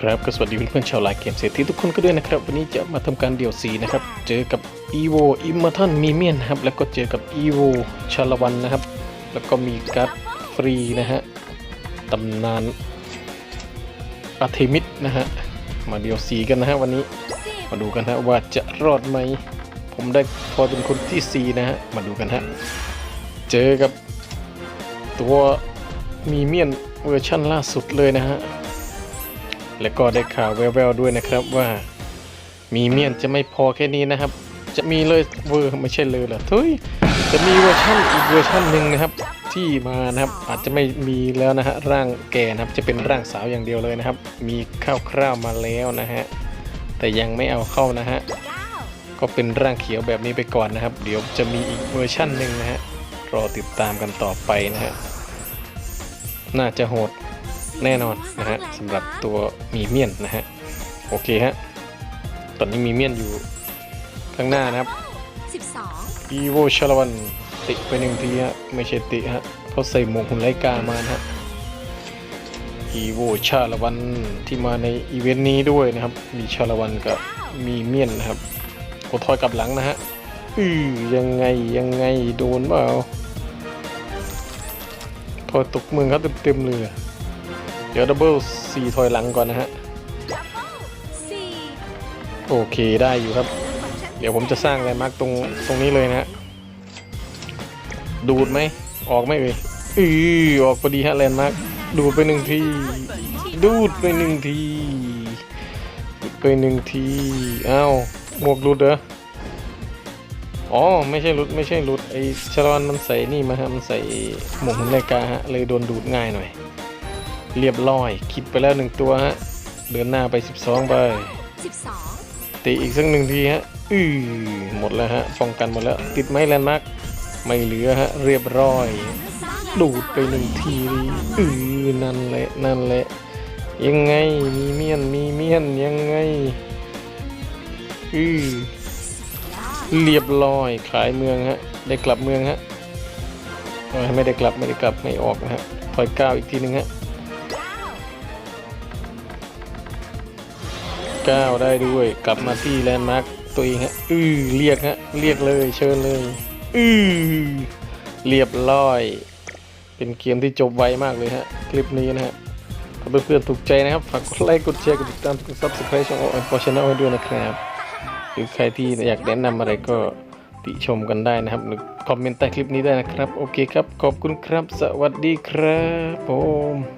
ครับก็สวัสดีเพื่อนๆชาวไลน์เกมเศรษฐีทุกคนก็ด้วยนะครับ วันนี้จะมาทำการเดี่ยวสีนะครับ เจอกับ EVO i m m o r t a l m i m i a n นะครับแล้วก็เจอกับ EVO ชาลวันนะครับ แล้วก็มีการ์ดฟรีนะฮะตำนานอาเทมิดนะฮะมาเดี่ยวสีกันนะฮะวันนี้มาดูกันฮะว่าจะรอดไหม ผมได้พอเป็นคนที่ 4 นะฮะมาดูกันฮะเจอกับตัวมีเมียนเวอร์ชั่นล่าสุดเลยนะฮะ และก็ได้ข่าวแววๆด้วยนะครับว่า มีเมียนจะไม่พอแค่นี้นะครับ จะมีเลยเวอร์ไม่ใช่เลยเหรอทุยจะมีเวอร์ชั่นอีกเวอร์ชั่นหนึ่งนะครับ ที่มานะครับอาจจะไม่มีแล้วนะฮะร่างแก่นะครับจะเป็นร่างสาวอย่างเดียวเลยนะครับ มีคร่าวๆมาแล้วนะฮะแต่ยังไม่เอาเข้านะฮะก็เป็นร่างเขียวแบบนี้ไปก่อนนะครับ เดี๋ยวจะมีอีกเวอร์ชั่นหนึ่งนะฮะรอติดตามกันต่อไปนะฮะน่าจะโหด แน่นอนนะฮะสำหรับตัวมีเมียนนะฮะโอเคฮะตอนนี้มีเมียนอยู่ข้างหน้านะครับ12อีโวชาลวันติไปหนึ่งทีฮะไม่ใช่ติฮะเขาใส่หมวกหุ่นไลกามานะฮะอีโวชาลวันที่มาในอีเวนต์นี้ด้วยนะครับ มีชาลวันกับมีเมียนนะครับโอทอยกลับหลังนะฮะอือยังไงยังไงโดนเปล่าทอยตกมือเขาเต็มๆเลยเดี๋ยวดับเบิลสี่ถอยหลังก่อนนะฮะ โอเคได้อยู่ครับ เดี๋ยวผมจะสร้างแลนด์มาร์กตรงตรงนี้เลยนะฮะ ดูดไหม ออกไหมเอ่ยอือออกพอดีฮะแลนด์มาร์กดูดไปหนึ่งที ดูดไปหนึ่งทีไปหนึ่งทีอ้าวหมวกหลุดเหรออ๋อ ไม่ใช่หลุด ไม่ใช่หลุด ไอชาลวันมันใส่นี่มาฮะ มันใส่หมวกหุ่นรายกาฮะ เลยโดนดูดง่ายหน่อย เรียบร้อยคิดไปแล้วหนึ่งตัวฮะ เดินหน้าไป 12 ไป 12ตีอีกสักหนึ่งทีฮะ อือหมดแล้วฮะป้องกันหมดแล้ว ติดไหมแลนด์มาร์กไม่เหลือฮะ เรียบร้อย ดูดไปหนึ่งทีอือนั่นแหละ นั่นแหละ ยังไง มีเมียน มีเมียน ยังไง อือเรียบร้อย ขายเมืองฮะ ได้กลับเมืองฮะเอ้ยไม่ได้กลับ ไม่ได้กลับ ไม่ออกนะฮะถอยก้าวอีกทีหนึ่งฮะ ก้าวได้ด้วย กลับมาที่แลนด์มาร์กตัวเองฮะอือเรียกฮะเรียกเลยเชิญเลยอือเรียบร้อย เป็นเกมที่จบไวมากเลยฮะ คลิปนี้นะฮะถ้าเพื่อนๆถูกใจนะครับ ฝากกดไลค์กดแชร์กดติดตามกด subscribe ช่อง o อ p o r Channel ให้ด้วยนะครับ หรือใครที่อยากแนะนำอะไรก็ติชมกันได้นะครับ หรือคอมเมนต์ใต้คลิปนี้ได้นะครับ โอเคครับ ขอบคุณครับ สวัสดีครับผม